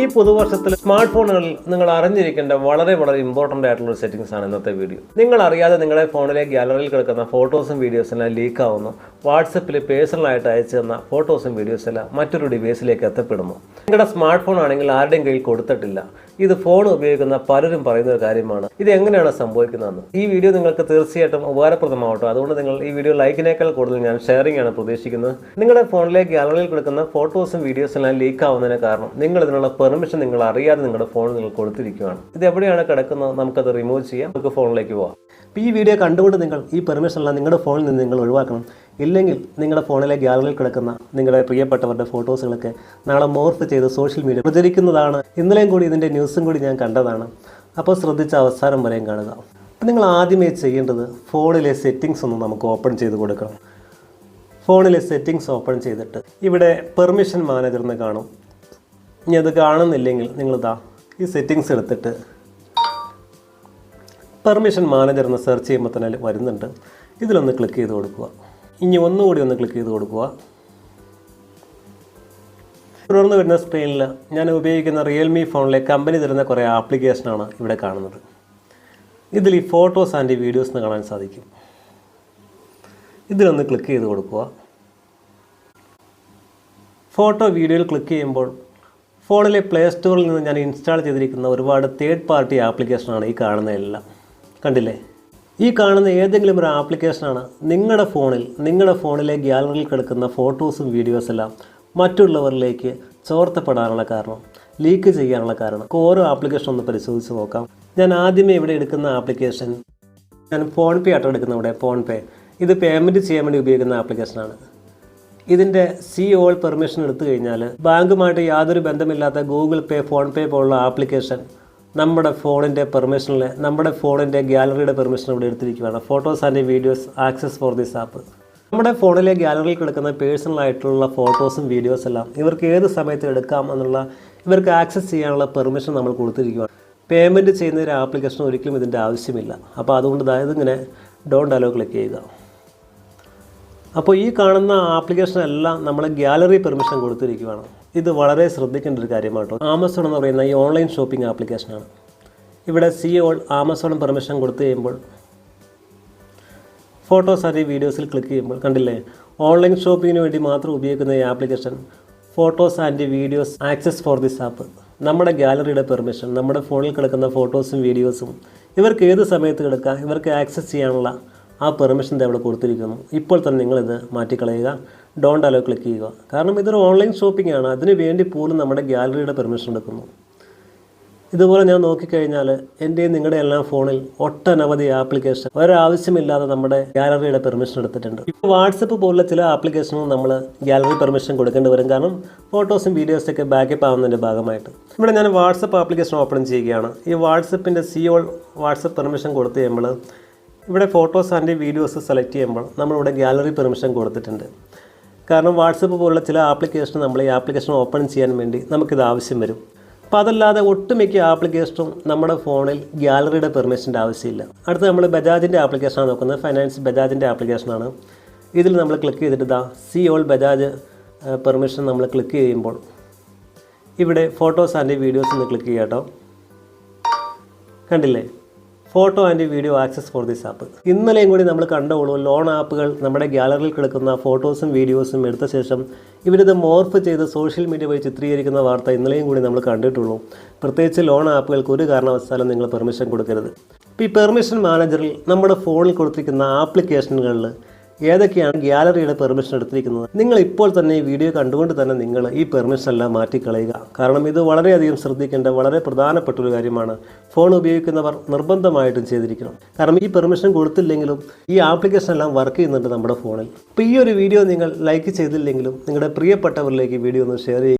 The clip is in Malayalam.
ഈ പുതുവർഷത്തിൽ സ്മാർട്ട് ഫോണുകളിൽ നിങ്ങൾ അറിഞ്ഞിരിക്കേണ്ട വളരെ വളരെ ഇമ്പോർട്ടന്റ് ആയിട്ടുള്ള ഒരു സെറ്റിംഗ്സ് ആണ് ഇന്നത്തെ വീഡിയോ നിങ്ങൾ അറിയാതെ നിങ്ങളുടെ ഫോണിലെ ഗ്യാലറിയിൽ കിടക്കുന്ന ഫോട്ടോസും വീഡിയോസും എല്ലാം ലീക്ക് ആവുന്നു. വാട്സപ്പിൽ പേഴ്സണലായിട്ട് അയച്ചു തന്ന ഫോട്ടോസും വീഡിയോസും എല്ലാം മറ്റൊരു ഡിവൈസിലേക്ക് എത്തപ്പെടുന്നു. നിങ്ങളുടെ സ്മാർട്ട് ഫോൺ ആണെങ്കിൽ ആരുടെയും കയ്യിൽ കൊടുത്തിട്ടില്ല. ഇത് ഫോൺ ഉപയോഗിക്കുന്ന പലരും പറയുന്ന ഒരു കാര്യമാണ്. ഇത് എങ്ങനെയാണ് സംഭവിക്കുന്നതെന്ന്. ഈ വീഡിയോ നിങ്ങൾക്ക് തീർച്ചയായിട്ടും ഉപകാരപ്രദമാവട്ടോ. അതുകൊണ്ട് നിങ്ങൾ ഈ വീഡിയോ ലൈക്കിനേക്കാൾ കൂടുതൽ ഞാൻ ഷെയറിംഗ് ആണ് പ്രതീക്ഷിക്കുന്നത്. നിങ്ങളുടെ ഫോണിലെ ഗാലറിയിൽ കൊടുക്കുന്ന ഫോട്ടോസും വീഡിയോസും എല്ലാം ലീക്ക് ആവുന്നതിന് കാരണം നിങ്ങൾ ഇതിനുള്ള പെർമിഷൻ നിങ്ങൾ അറിയാതെ നിങ്ങളുടെ ഫോണിൽ നിങ്ങൾ കൊടുത്തിരിക്കുകയാണ്. ഇത് എവിടെയാണ് കിടക്കുന്നത്? നമുക്കത് റിമൂവ് ചെയ്യാം. നമുക്ക് ഫോണിലേക്ക് പോവാം. ഈ വീഡിയോ കണ്ടുകൊണ്ട് നിങ്ങൾ ഈ പെർമിഷൻ എല്ലാം നിങ്ങളുടെ ഫോണിൽ നിന്ന് നിങ്ങൾ ഒഴിവാക്കണം. ഇല്ലെങ്കിൽ നിങ്ങളുടെ ഫോണിലെ ഗ്യാലറിയിൽ കിടക്കുന്ന നിങ്ങളുടെ പ്രിയപ്പെട്ടവരുടെ ഫോട്ടോസുകളൊക്കെ നാളെ മോർഫ് ചെയ്ത് സോഷ്യൽ മീഡിയ പ്രചരിക്കുന്നതാണ്. ഇന്നലെയും കൂടി ഇതിന്റെ ന്യൂസും കൂടി ഞാൻ കണ്ടതാണ്. അപ്പോൾ ശ്രദ്ധിച്ച അവസാനം വരെയും കാണുക. അപ്പോൾ നിങ്ങൾ ആദ്യമേ ചെയ്യേണ്ടത് ഫോണിലെ സെറ്റിങ്സ് ഒന്ന് നമുക്ക് ഓപ്പൺ ചെയ്ത് കൊടുക്കണം. ഫോണിലെ സെറ്റിങ്സ് ഓപ്പൺ ചെയ്തിട്ട് ഇവിടെ പെർമിഷൻ മാനേജർ എന്ന് കാണും. ഇനി അത് കാണുന്നില്ലെങ്കിൽ നിങ്ങളിതാ ഈ സെറ്റിങ്സ് എടുത്തിട്ട് പെർമിഷൻ മാനേജർ എന്ന് സെർച്ച് ചെയ്യുമ്പോൾ തന്നെ വരുന്നുണ്ട്. ഇതിലൊന്ന് ക്ലിക്ക് ചെയ്ത് കൊടുക്കുക. ഇനി ഒന്നുകൂടി ഒന്ന് ക്ലിക്ക് ചെയ്ത് കൊടുക്കുക. തുടർന്ന് വരുന്ന സ്ക്രീനിൽ ഞാൻ ഉപയോഗിക്കുന്ന റിയൽമി ഫോണിലെ കമ്പനി തരുന്ന കുറേ ആപ്ലിക്കേഷനാണ് ഇവിടെ കാണുന്നത്. ഇതിൽ ഈ ഫോട്ടോസ് ആൻഡ് വീഡിയോസ് എന്ന് കാണാൻ സാധിക്കും. ഇതിലൊന്ന് ക്ലിക്ക് ചെയ്ത് കൊടുക്കുക. ഫോട്ടോ വീഡിയോയിൽ ക്ലിക്ക് ചെയ്യുമ്പോൾ ഫോണിലെ പ്ലേ സ്റ്റോറിൽ നിന്ന് ഞാൻ ഇൻസ്റ്റാൾ ചെയ്തിരിക്കുന്ന ഒരുപാട് തേർഡ് പാർട്ടി ആപ്ലിക്കേഷനാണ് ഈ കാണുന്നതെല്ലാം കണ്ടില്ലേ? ഈ കാണുന്ന ഏതെങ്കിലും ഒരു ആപ്ലിക്കേഷനാണ് നിങ്ങളുടെ ഫോണിൽ നിങ്ങളുടെ ഫോണിലെ ഗ്യാലറിയിൽ കിടക്കുന്ന ഫോട്ടോസും വീഡിയോസും എല്ലാം മറ്റുള്ളവരിലേക്ക് ചോർത്തപ്പെടാനുള്ള കാരണം ലീക്ക് ചെയ്യാനുള്ള കാരണം. ഓരോ ആപ്ലിക്കേഷൻ ഒന്ന് പരിശോധിച്ച് നോക്കാം. ഞാൻ ആദ്യമേ ഇവിടെ എടുക്കുന്ന ആപ്ലിക്കേഷൻ ഞാൻ ഫോൺ പേ ആട്ടോ എടുക്കുന്ന ഇവിടെ ഫോൺ പേ ഇത് പേയ്മെന്റ് ചെയ്യാൻ വേണ്ടി ഉപയോഗിക്കുന്ന ആപ്ലിക്കേഷനാണ് ഇതിന്റെ സി ഓൾ പെർമിഷൻ എടുത്തു കഴിഞ്ഞാൽ ബാങ്കുമായിട്ട് യാതൊരു ബന്ധമില്ലാത്ത ഗൂഗിൾ പേ ഫോൺ പേ പോലുള്ള ആപ്ലിക്കേഷൻ നമ്മുടെ ഫോണിന്റെ പെർമിഷനിൽ നമ്മുടെ ഫോണിന്റെ ഗ്യാലറിയുടെ പെർമിഷൻ ഇവിടെ എടുത്തിരിക്കുകയാണ്. Photos and videos access for this app. നമ്മുടെ ഫോണിലെ ഗ്യാലറിയിൽ കിടക്കുന്ന പേഴ്സണൽ ആയിട്ടുള്ള ഫോട്ടോസും വീഡിയോസ് എല്ലാം ഇവർക്ക് ഏത് സമയത്ത് എടുക്കാം എന്നുള്ള ഇവർക്ക് ആക്സസ് ചെയ്യാനുള്ള പെർമിഷൻ നമ്മൾ കൊടുത്തിരിക്കുകയാണ്. പേയ്മെന്റ് ചെയ്യുന്ന ഒരു ആപ്ലിക്കേഷൻ ഒരിക്കലും ഇതിന്റെ ആവശ്യമില്ല. അപ്പോൾ അതുകൊണ്ട് അതായത് ഇങ്ങനെ ഡോണ്ട് അലോ ക്ലിക്ക് ചെയ്യുക. അപ്പോൾ ഈ കാണുന്ന ആപ്ലിക്കേഷൻ എല്ലാം നമ്മൾ ഗ്യാലറി പെർമിഷൻ കൊടുത്തിരിക്കുകയാണ്. ഇത് വളരെ ശ്രദ്ധിക്കേണ്ട ഒരു കാര്യമാട്ടോ. ആമസോൺ എന്ന് പറയുന്ന ഈ ഓൺലൈൻ ഷോപ്പിംഗ് ആപ്ലിക്കേഷനാണ് ഇവിടെ സി ഓൾ ആമസോൺ പെർമിഷൻ കൊടുത്തു കഴിയുമ്പോൾ ഫോട്ടോസ് ആൻഡ് വീഡിയോസിൽ ക്ലിക്ക് ചെയ്യുമ്പോൾ കണ്ടില്ലേ? ഓൺലൈൻ ഷോപ്പിങ്ങിന് വേണ്ടി മാത്രം ഉപയോഗിക്കുന്ന ഈ application photos and videos access for this app നമ്മുടെ ഗാലറിയുടെ പെർമിഷൻ നമ്മുടെ ഫോണിൽ കിടക്കുന്ന ഫോട്ടോസും വീഡിയോസും ഇവർക്ക് ഏത് സമയത്ത് കിടക്കാം? ഇവർക്ക് ആക്സസ് ചെയ്യാനുള്ള ആ പെർമിഷൻ അവിടെ കൊടുത്തിരിക്കുന്നു. ഇപ്പോൾ തന്നെ നിങ്ങളിത് മാറ്റിക്കളയുക. ഡോണ്ട് അലോ ക്ലിക്ക് ചെയ്യുക. കാരണം ഇതൊരു ഓൺലൈൻ ഷോപ്പിംഗ് ആണ്. അതിന് വേണ്ടി പോലും നമ്മുടെ ഗാലറിയുടെ പെർമിഷൻ എടുക്കുന്നു. ഇതുപോലെ ഞാൻ നോക്കിക്കഴിഞ്ഞാൽ എന്റെയും നിങ്ങളുടെ എല്ലാം ഫോണിൽ ഒട്ടനവധി ആപ്ലിക്കേഷൻ ഒരാവശ്യമില്ലാതെ നമ്മുടെ ഗാലറിയുടെ പെർമിഷൻ എടുത്തിട്ടുണ്ട്. ഇപ്പോൾ വാട്സപ്പ് പോലുള്ള ചില ആപ്ലിക്കേഷനും നമ്മൾ ഗാലറി പെർമിഷൻ കൊടുക്കേണ്ടി വരും. കാരണം ഫോട്ടോസും വീഡിയോസൊക്കെ ബാക്കപ്പ് ആവുന്നതിന്റെ ഭാഗമായിട്ട്. ഇവിടെ ഞാൻ വാട്സപ്പ് ആപ്ലിക്കേഷൻ ഓപ്പൺ ചെയ്യുകയാണ്. ഈ വാട്സപ്പിന്റെ സിയോൾ വാട്സപ്പ് പെർമിഷൻ കൊടുത്ത് കഴിയുമ്പോൾ ഇവിടെ ഫോട്ടോസ് ആൻഡ് വീഡിയോസ് സെലക്ട് ചെയ്യുമ്പോൾ നമ്മളിവിടെ ഗാലറി പെർമിഷൻ കൊടുത്തിട്ടുണ്ട്. കാരണം വാട്സപ്പ് പോലുള്ള ചില ആപ്ലിക്കേഷൻ നമ്മൾ ഈ ആപ്ലിക്കേഷൻ ഓപ്പൺ ചെയ്യാൻ വേണ്ടി നമുക്കിത് ആവശ്യം വരും. അപ്പോൾ അതല്ലാതെ ഒട്ടുമിക്ക ആപ്ലിക്കേഷനും നമ്മുടെ ഫോണിൽ ഗാലറിയുടെ പെർമിഷന്റെ ആവശ്യമില്ല. അടുത്ത് നമ്മൾ ബജാജിന്റെ ആപ്ലിക്കേഷനാണ് നോക്കുന്നത്. ഫൈനാൻസ് ബജാജിന്റെ ആപ്ലിക്കേഷനാണ് ഇതിൽ നമ്മൾ ക്ലിക്ക് ചെയ്തിട്ട് ഇതാ സി ഓൾ ബജാജ് പെർമിഷൻ നമ്മൾ ക്ലിക്ക് ചെയ്യുമ്പോൾ ഇവിടെ ഫോട്ടോസ് ആൻഡ് വീഡിയോസ് ഒന്ന് ക്ലിക്ക് ചെയ്യാം കേട്ടോ കണ്ടില്ലേ? Photo and video access for this app. ഇന്നലെയും കൂടി നമ്മൾ കണ്ടോളൂ ലോൺ ആപ്പുകൾ നമ്മുടെ ഗ്യാലറിയിൽ കിടക്കുന്ന ഫോട്ടോസും വീഡിയോസും എടുത്ത ശേഷം ഇവരിത് മോർഫ് ചെയ്ത് സോഷ്യൽ മീഡിയ വഴി ചിത്രീകരിക്കുന്ന വാർത്ത ഇന്നലെയും കൂടി നമ്മൾ കണ്ടിട്ടുള്ളൂ. പ്രത്യേകിച്ച് ലോൺ ആപ്പുകൾക്ക് ഒരു കാരണവശാലും നിങ്ങൾ പെർമിഷൻ കൊടുക്കരുത്. ഇപ്പോൾ ഈ പെർമിഷൻ മാനേജറിൽ നമ്മുടെ ഫോണിൽ കൊടുത്തിരിക്കുന്ന ആപ്ലിക്കേഷനുകളിൽ ഏതൊക്കെയാണ് ഗ്യാലറിയുടെ പെർമിഷൻ എടുത്തിരിക്കുന്നത്? നിങ്ങൾ ഇപ്പോൾ തന്നെ ഈ വീഡിയോ കണ്ടുകൊണ്ട് തന്നെ നിങ്ങൾ ഈ പെർമിഷൻ എല്ലാം മാറ്റിക്കളയുക. കാരണം ഇത് വളരെയധികം ശ്രദ്ധിക്കേണ്ട വളരെ പ്രധാനപ്പെട്ട ഒരു കാര്യമാണ്. ഫോൺ ഉപയോഗിക്കുന്നവർ നിർബന്ധമായിട്ടും ചെയ്തിരിക്കണം. കാരണം ഈ പെർമിഷൻ കൊടുത്തില്ലെങ്കിലും ഈ ആപ്ലിക്കേഷൻ എല്ലാം വർക്ക് ചെയ്യുന്നുണ്ട് നമ്മുടെ ഫോണിൽ. അപ്പോൾ ഈ ഒരു വീഡിയോ നിങ്ങൾ ലൈക്ക് ചെയ്തില്ലെങ്കിലും നിങ്ങളുടെ പ്രിയപ്പെട്ടവരിലേക്ക് വീഡിയോ ഒന്ന് ഷെയർ ചെയ്യുക